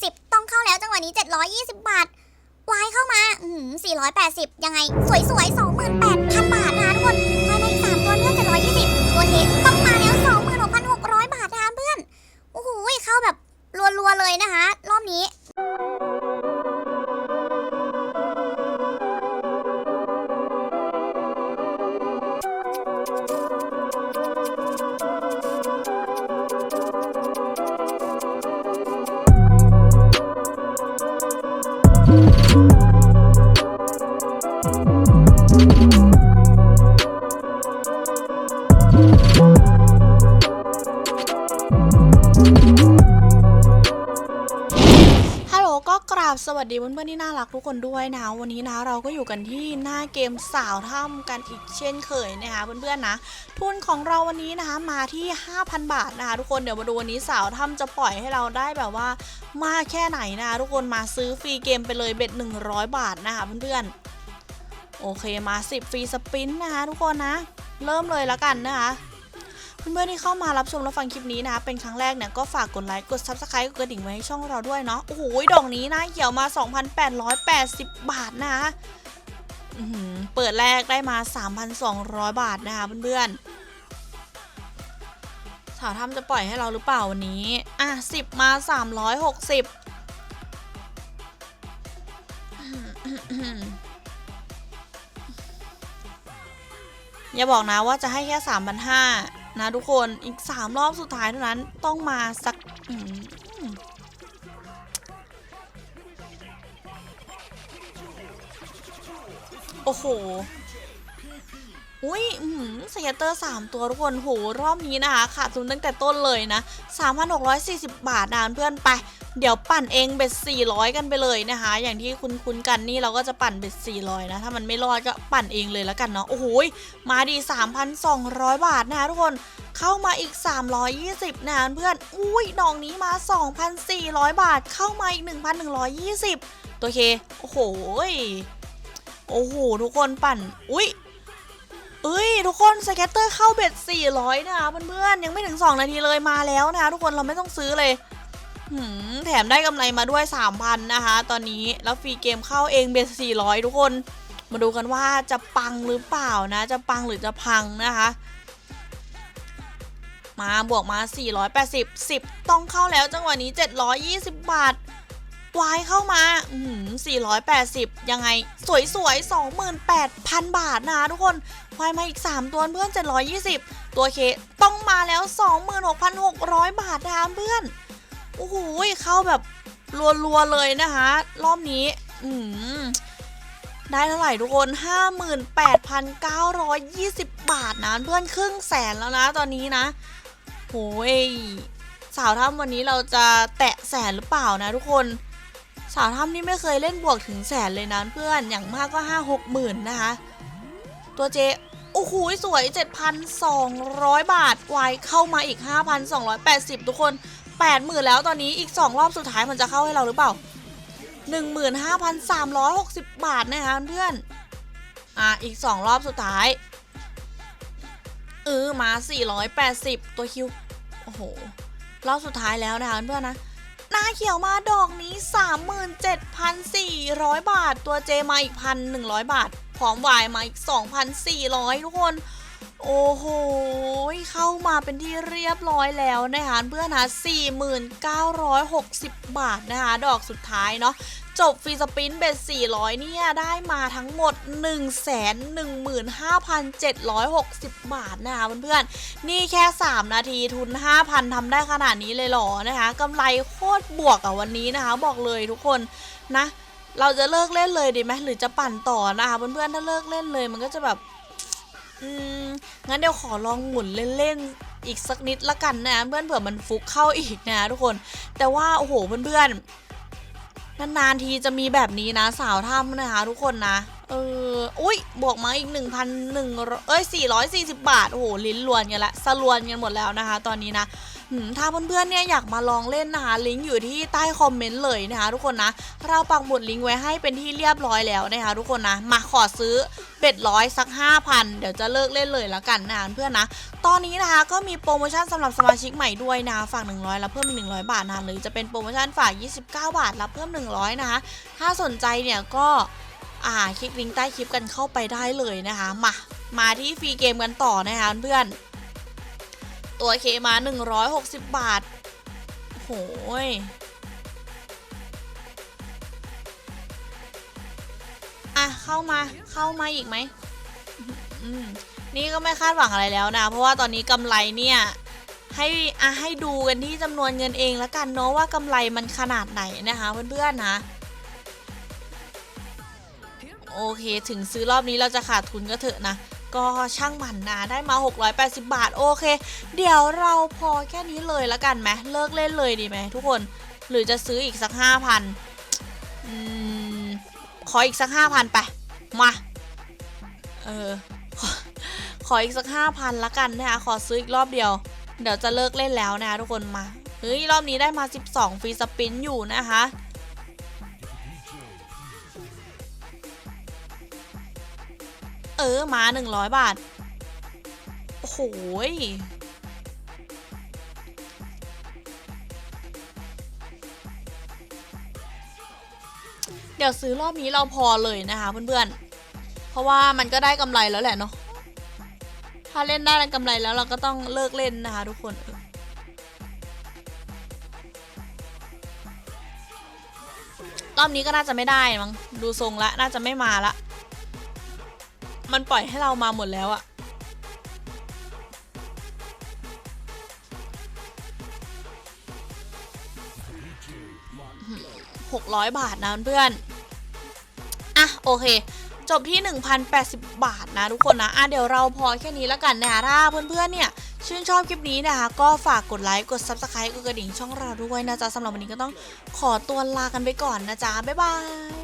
10 ต้องเข้าแล้วจังหวะนี้ 720 บาทวายเข้ามา อืม480 ยังไง สวยๆ 28,000 บาทนะทุกคนภายในอีก3ตัวเพื่อน720 ตัวเทต้องมาแล้ว 26,600 บาทนะเพื่อน โอ้โหเข้าแบบรัวๆเลยนะคะ ราบสวัสดีเพื่อนๆที่น่ารักทุกคนด้วยนะ วันนี้นะเราก็อยู่กันที่หน้าเกมสาวถ้ำกันอีกเช่นเคยนะคะเพื่อนๆนะทุนของเราวันนี้นะคะมาที่ 5,000 บาทนะคะทุกคนเดี๋ยวมาดูวันนี้สาวถ้ำจะปล่อยให้เราได้แบบว่ามากแค่ไหนนะคะทุกคนมาซื้อฟรีเกมไปเลยเบ็ด 100 บาทนะคะเพื่อนๆโอเคมา 10 ฟรีสปินนะคะทุกคนนะ เริ่มเลยแล้วกันนะคะ เพื่อนๆที่เข้ามารับชมและฟังคลิปนี้นะคะเป็นครั้งแรกเนี่ยก็ฝากกดไลค์กด subscribe กดกระดิ่งไว้ให้ช่องเราด้วยเนาะโอ้โหดอกนี้นะเขียวมา 2,880 บาทนะเปิดแรกได้มา 3,200 บาทนะคะเพื่อนๆสาวทำจะปล่อยให้เราหรือเปล่าวันนี้ อะ 10 มา 360อย่าบอกนะว่าจะให้แค่3,500น นะทุกคนอีก 3 รอบสุดท้ายเท่านั้นต้องมาสักโอ้โหอุ้ยสยเตอร์ 3 ตัวทุกคนโหรอบนี้นะคะขาดทุนตั้งแต่ต้นเลยนะ 3,640 บาทนะเพื่อนไป เดี๋ยวปั่นเองเบ็ด400 กันไปเลยนะคะ อย่างที่คุณคุ้นๆกันนี่เราก็จะปั่นเบ็ด400 นะ ถ้ามันไม่รอดก็ปั่นเองเลยแล้วกันเนาะ โอ้โหมาดี 3,200 บาทนะคะทุกคนเข้ามาอีก 320นะเพื่อน อุ้ยดอกนี้มา 2,400 บาท เข้ามาอีก 1,120 ตัวเค โอ้โห โอ้โห ทุกคนปั่น อุ้ยเอ้ยทุกคนสเก็ตเตอร์เข้าเบ็ด400 นะคะเพื่อนๆยังไม่ถึง 2 นาทีเลยมาแล้วนะคะทุกคนเราไม่ต้องซื้อเลย แถมได้กำไรมาด้วย 3,000 นะคะ ตอนนี้แล้วฟรีเกมเข้าเองเบ็ด400 ทุกคน มาดูกันว่าจะปังหรือเปล่านะ จะปังหรือจะพังนะคะ มาบวกมา 480 10 ต้องเข้าแล้วจังหวะนี้ 720 บาทวายเข้ามาอืม480 ยังไง สวยๆ28,000 บาทนะทุกคนวายมาอีก 3 ตัวเพื่อน 720 ตัวเคต้องมาแล้ว 26,600 บาทนะเพื่อน โอ้โหเข้าแบบรัวๆเลยนะคะ รอบนี้ อืมได้เท่าไหร่ทุกคน 58,920 บาทนะเพื่อนครึ่งแสนแล้วนะตอนนี้นะโหยสาวถ้ำวันนี้เราจะแตะแสนหรือเปล่านะทุกคน สาวถ้ำนี่ไม่เคยเล่นบวกถึงแสนเลยนะเพื่อนอย่างมากก็ห้าหกหมื่นนะคะ ตัวเจโอ้โหสวย 7,200 บาทวายเข้ามาอีก 5,280 ทุกคน 80,000แล้วตอนนี้อีก2รอบสุดท้ายมันจะเข้าให้เราหรือเปล่า15,360บบาทนะคะเพื่อนอะอีก2รอบสุดท้ายเออมา480ตัวคิวโอ้โหรอบสุดท้ายแล้วนะคะเพื่อนนะหน้าเขียวมาดอกนี้ 37,400 บาท ตัวเจมาอีก 1,100 บาท พร้อมวายมาอีก 2,400 ทุกคน โอ้โห เข้ามาเป็นที่เรียบร้อยแล้วนะคะเพื่อนนะ4,960 บาทนะคะดอกสุดท้ายเนาะจบฟรีสปินเบ็ด400 เนี่ย ได้มาทั้งหมด 115,760 บาทนะคะเพื่อนๆ นี่แค่ 3 นาทีทุน 5,000ทำได้ขนาดนี้เลยหรอนะคะกำไรโคตรบวกอะวันนี้นะคะ บอกเลยทุกคนนะ เราจะเลิกเล่นเลยดีไหมหรือจะปั่นต่อนะคะเพื่อนๆ ถ้าเลิกเล่นเลยมันก็จะแบบ อืม งั้นเดี๋ยวขอลองหมุนเล่นๆ อีกสักนิดละกันนะเพื่อนเผื่อมันฟุกเข้าอีกนะทุกคน แต่ว่าโอ้โหเพื่อนๆ นานๆทีจะมีแบบนี้นะสาวถ้ำนะคะทุกคนนะ เออ อุ้ยบวกมาอีก1 1 0 0เอ้ย440 บาท โอ้โหลิ้นลวนกันละสลวนกันหมดแล้วนะคะ ตอนนี้นะ ถ้าเพื่อนๆเนี่ยอยากมาลองเล่นนะคะลิงก์อยู่ที่ใต้คอมเมนต์เลยนะคะทุกคนนะเราปักหมุดลิงก์ไว้ให้เป็นที่เรียบร้อยแล้วนะคะทุกคนนะมาขอซื้อเบ็ดร้อยสัก 5,000 เดี๋ยวจะเลิกเล่นเลยแล้วกันนะคะเพื่อนนะตอนนี้นะคะก็มีโปรโมชั่นสำหรับสมาชิกใหม่ด้วยนะฝาก 100 แล้วเพิ่มอีก100 บาทนะหรือจะเป็นโปรโมชั่นฝาก 29 บาท รับเพิ่ม 100 นะคะ ถ้าสนใจเนี่ยก็อ่าคลิกลิงก์ใต้คลิปกันเข้าไปได้เลยนะคะ มา มาที่ฟรีเกมกันต่อนะคะเพื่อน ตัวเคมา 160 บาท โหยอะ เข้ามาเข้ามาอีกไหมอืมนี่ก็ไม่คาดหวังอะไรแล้วนะ เพราะว่าตอนนี้กำไรเนี่ย ให้อะให้ดูกันที่จำนวนเงินเองแล้วกันเนาะว่ากำไรมันขนาดไหนนะคะเพื่อนๆนะโอเค ถึงซื้อรอบนี้เราจะขาดทุนก็เถอะนะ ก็ช่างมันนะได้มา 680 บาทโอเค เดี๋ยวเราพอแค่นี้เลยแล้วกันไหมเลิกเล่นเลยดีไหมทุกคนหรือจะซื้ออีกสัก 5,000อืมขออีกสัก 5,000 ไป มา เออขอขออีกสัก 5,000 ละกันนะคะขอซื้ออีกรอบเดียว เดี๋ยวจะเลิกเล่นแล้วนะคะทุกคนมาเฮ้ยรอบนี้ได้มา 12 ฟรีสปินอยู่นะคะ ออมา 100 บาท โอ้โหยเดี๋ยวซื้อรอบนี้เราพอเลยนะคะเพื่อนๆ เพราะว่ามันก็ได้กำไรแล้วแหละเนาะ ถ้าเล่นได้กำไรแล้วเราก็ต้องเลิกเล่นนะคะทุกคนเออรอบนี้ก็น่าจะไม่ได้มั้งดูทรงละ น่าจะไม่มาละ มันปล่อยให้เรามาหมดแล้วอะหกร้อยบาทนะเพื่อน อะ โอเคจบที่ 1,080 บาทนะทุกคนนะ อะเดี๋ยวเราพอแค่นี้แล้วกันนะคะถ้าเพื่อนๆเนี่ย ชื่นชอบคลิปนี้นะคะ ก็ฝากกดไลค์กด Subscribe กดกระดิ่งช่องเราด้วยนะจ๊ะสำหรับวันนี้ก็ต้องขอตัวลากันไปก่อนนะจ๊ะ บ๊ายบาย